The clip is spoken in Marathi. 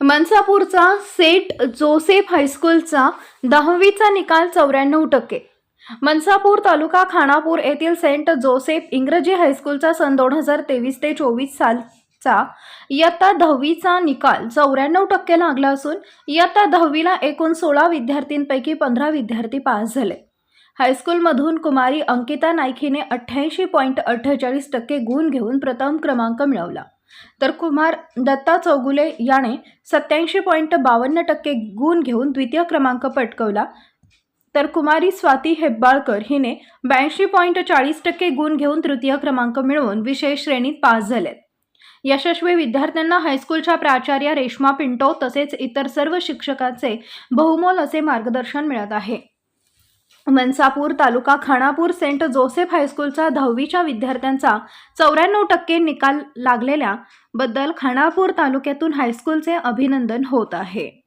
मनसापूरचा सेट जोसेफ हायस्कूलचा दहावीचा निकाल चौऱ्याण्णव टक्के. मनसापूर तालुका खानापूर येथील सेंट जोसेफ इंग्रजी हायस्कूलचा सन दोन हजार तेवीस ते चोवीस सालचा इयत्ता दहावीचा निकाल चौऱ्याण्णव टक्के लागला असून इयत्ता दहावीला एकूण सोळा विद्यार्थ्यांपैकी पंधरा विद्यार्थी पास झाले. हायस्कूलमधून कुमारी अंकिता नाईक हिने अठ्ठ्याऐंशी पॉईंट अठ्ठेचाळीस टक्के गुण घेऊन प्रथम क्रमांक मिळवला. तर कुमार दत्ता चौगुले याने सत्याऐंशी पॉईंट बावन्न टक्के गुण घेऊन द्वितीय क्रमांक पटकवला. तर कुमारी स्वाती हेब्बाळकर हिने ब्याऐंशी पॉईंट चाळीस टक्के गुण घेऊन तृतीय क्रमांक मिळवून विशेष श्रेणीत पास झालेत. यशस्वी विद्यार्थ्यांना हायस्कूलच्या प्राचार्य रेश्मा पिंटो तसेच इतर सर्व शिक्षकांचे बहुमोल असे मार्गदर्शन मिळत आहे. मनसापूर तालुका खानापूर सेंट जोसेफ हायस्कूलचा दहावीच्या विद्यार्थ्यांचा चौऱ्याण्णव टक्के निकाल लागलेल्या बद्दल खानापूर तालुक्यातून हायस्कूलचे अभिनंदन होत आहे.